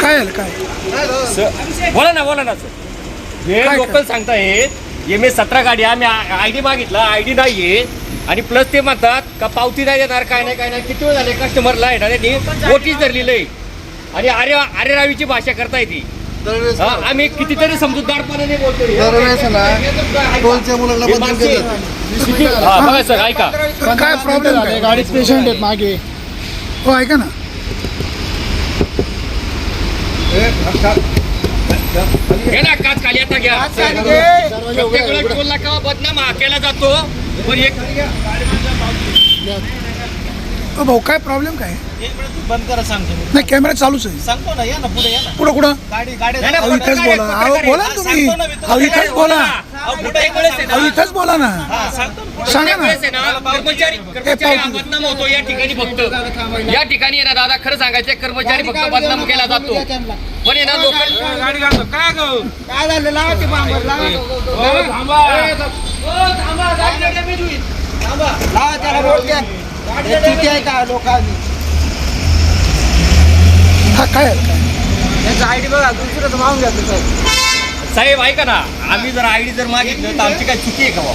काय आलं काय? बोला ना बोला ना सर. हे काय लोकल सांगतायत एम एस सतरा गाडी आम्ही आय डी मागितला आय डी नाहीये. आणि प्लस ते म्हणतात का पावती नाही देणार काय नाही काय नाही किती वेळ झाले? कस्टमरला आहे ना त्यांनी ओटीच धरलेलं आहे आणि आर्य आर्य रावीची भाषा करताय ती. हा, आम्ही कितीतरी समजूतदारपणाने बोलतोय. दरवेळेस ना टोलच्या मुलांना हे बदनाम माणसे- केलं किती- हा, बघा सर ऐका. काय प्रॉब्लेम काय गाडीत पेशंट आहेत मागे. हो ऐका ना. घे ना काच खाली आता घ्या. प्रत्येक वेळेस टोल नाका बदनाम हा केला जातो. पण एक भाऊ काय प्रॉब्लेम काय? बंद करा सांगतो मी. नाही कॅमेरा चालूच आहे. सांगतो ना या ना पुढे या ना. कुठं कुठं गाडी गाडी नाही, नाही, अहो इथंच बोला. अहो बोला ना तुम्ही. अहो इथंच बोला. इथंच बोला ना. हा. सांगा ना. हा बदनाम होतो या ठिकाणी फक्त. या ठिकाणी आहे ना दादा खरं सांगायचं कर्मचारी फक्त बदनाम केला जातो. पण आहे ना लोक काय झालं? लावा ते बांबर, लावा. लावा त्याला बोट द्या. चुकी आहे का लोकांनी? हा काय? यांचा आयडी बघा दुसरं मागून घ्या साहेब ऐका ना. आम्ही जर आयडी जर मागितलं तर आमची काय चुकी आहे का बा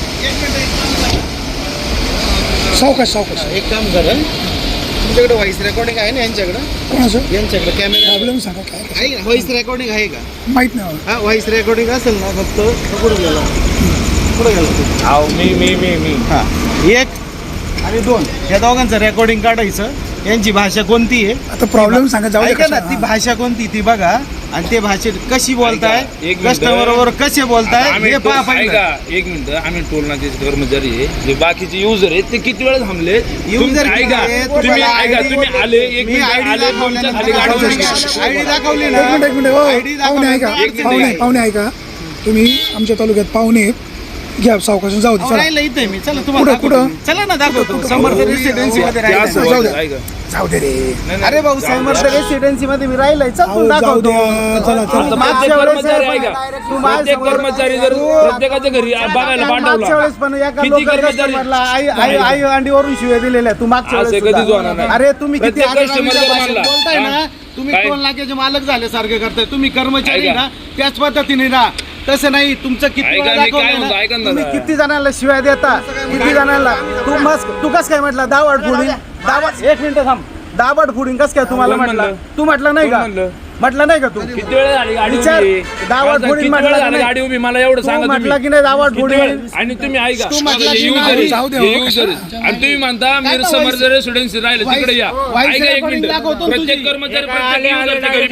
सावकाश सावकाश. एक काम करा तुमच्याकडे व्हॉइस रेकॉर्डिंग आहे ना यांच्याकडे? कोणाचं? यांच्याकडे कॅमेरा प्रॉब्लेम सांगा काय आहे? ना व्हॉइस रेकॉर्डिंग आहे का? माहीत नाही. हा व्हॉइस रेकॉर्डिंग असेल ना फक्त तो कुठं गेला. कुठं गेला. तो? मी मी मी मी. हा. एक आणि दोन. या दोघांचं रेकॉर्डिंग काढायचं. यांची भाषा कोणती आहे आता प्रॉब्लेम सांगा जाऊ ऐका ना. ती भाषा कोणती ती बघा आणि ते भाषेत कशी बोलताय ऐका, एक मिनिट. कस्टमर बरोबर कसे बोलताय आम्ही हे टोल- पहा पहिलं ऐका एक मिनिट आम्ही टोल नाक्याचे कर्मचारी आहे जे बाकीचे युजर आहेत ते किती वेळा थांबले तुमचे- किती ऐका? तुम्ही तुम्हाला ऐका ID तुम्ही आले एक मी मिनिट ID आले दाखवल्यानंतर तुमच्या खाली गाडी दाखवली. उभी. आयडी दाखवली ना एक मिनिट एक मिनिट हो आयडी पाहुणे ऐका दाखवली. एक मिनिट पाहुणे ऐका. पाहुणे ऐका तुम्ही आमच्या तालुक्यात पाहुणे आहेत. घ्या सावकाश जाऊ दे चला राहिलं इथे मी चला कुठं, तुम्हाला दाखवतो कुठं? मी. चला ना दाखवतो समर्थ रेसिडेन्सी मध्ये ते असं राहिलं जाऊ दे रे अरे भाऊ समर्थ. रेसिडेन्सी मध्ये मी राहिलोय चल अहो, तू जाऊ दाखवतो चला मागच्या प्रत्येक वेळेस कर्मचारी पण ऐका तू माझ्या प्रत्येक समोर- कर्मचारी जर तू- प्रत्येकाच्या घरी बघायला मागच्या पाठवला वेळेस पण एका किती लोकल कर्मचारी कस्टमरला आई आई आई अंडीवरून शिव्या दिलेल्या तू मागच्या असं वेळेस कधीच सुद्धा. होणार नाही. अरे तुम्ही किती प्रत्येक आदराच्या customer जर भाषेत मानला. बोलताय ना हा. तुम्ही काय? टोल नाक्याचे मालक झाल्यासारखे करताय तुम्ही कर्मचारी ऐका. ना त्याच पद्धतीने ना तसं नाही तुमचं किती ऐका, वेळा मी काय दाखवलंय म्हणतो, ना, ऐका ना तुम्ही दादा. किती जणांना शिव्या देता किती जणांना? तू मस्त तू कस काय म्हटलं? दावड फुडिंग दावड एक मिनिट थांब. दाबड फुडिंग कस काय तुम्हाला कोण म्हटलं? म्हणलं? तू म्हटलं नाही कोण का? म्हणलं? म्हटलं नाही का तू किती वेळ झाली गाडी विचार, उभी? मला सांग, थोडी किती म्हटलं वेळ की झाली नाही? गाडी उभी मला एवढं तू सांगा म्हटलं तुम्ही की नाही दावा किती थोडी? आणि तुम्ही ऐका तू म्हटलं हे की user नाही. आहे. जाऊ द्या, हे हो, user आहे. आणि तुम्ही म्हणता मी समर्थ voice- रेसिडेन्सी राहिले तिकडे या voice ऐका एक recording मिनिट दाखवतो प्रत्येक. कर्मचारी प्रत्येक घरी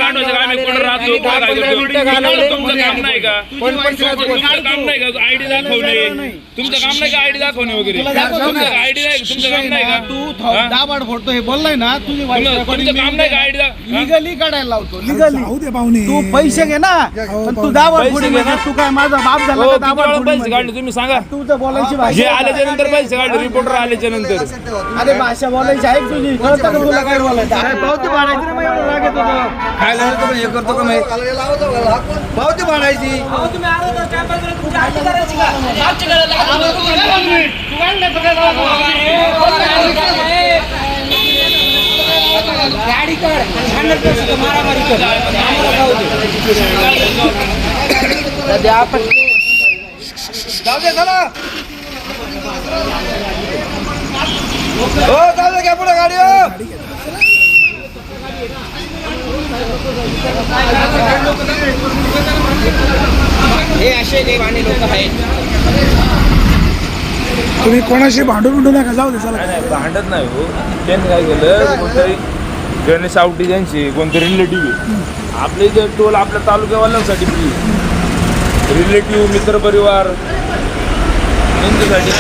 कुठं राहतो काय करतो? तुम्हाला तुमचं काम नाही का तुमचं काम नाही का आयडी दाखवणे तुमचं काम नाही का आयडी दाखवणे वगैरे तुमचं आयडी नाही तुमचं काम नाही का तू हा? दाबाड फोडतो हे बोललाय ना तुझी तुमचं तुमचं काम नाही का आयडी लिगली काढायला लावतो लिगली जाऊ दे पाहुणे तू पैसे घे ना. हो, पण तू पाहुणे. पैसे फोडी घे म्हणजे ना. तू काय माझा बाप झाला हो का किती दाबाड वेळा फोडी पैसे म्हणजे? तुम्ही सांगा. तुझं बोलायची जे भाषा आल्याच्यानंतर पैसे काढले रिपोर्टर आल्याच्यानंतर अरे भाषा बोलायची आहे का तुझी कळतं का तुला काय बोलायचं अरे पावती भाडायची ना मग एवढं लागत होतं खायला पण हे करतो का पावती भाडायची जाऊ दे चला हो जाऊ दे घ्या पुढे गाडी हे असे देवाने लोक आहेत तुम्ही कोणाशी भांडू बिंडू नका जाऊ दे चला. नाही भांडत नाही हो. त्यांनी काय केलं कोणतरी गणेश आवटी त्यांचे कोणते रिलेटिव्ह आहे. आपले जे टोल आपल्या तालुक्यावाल्यांसाठी फ्री रिलेटिव्ह मित्रपरिवार यांच्यासाठी.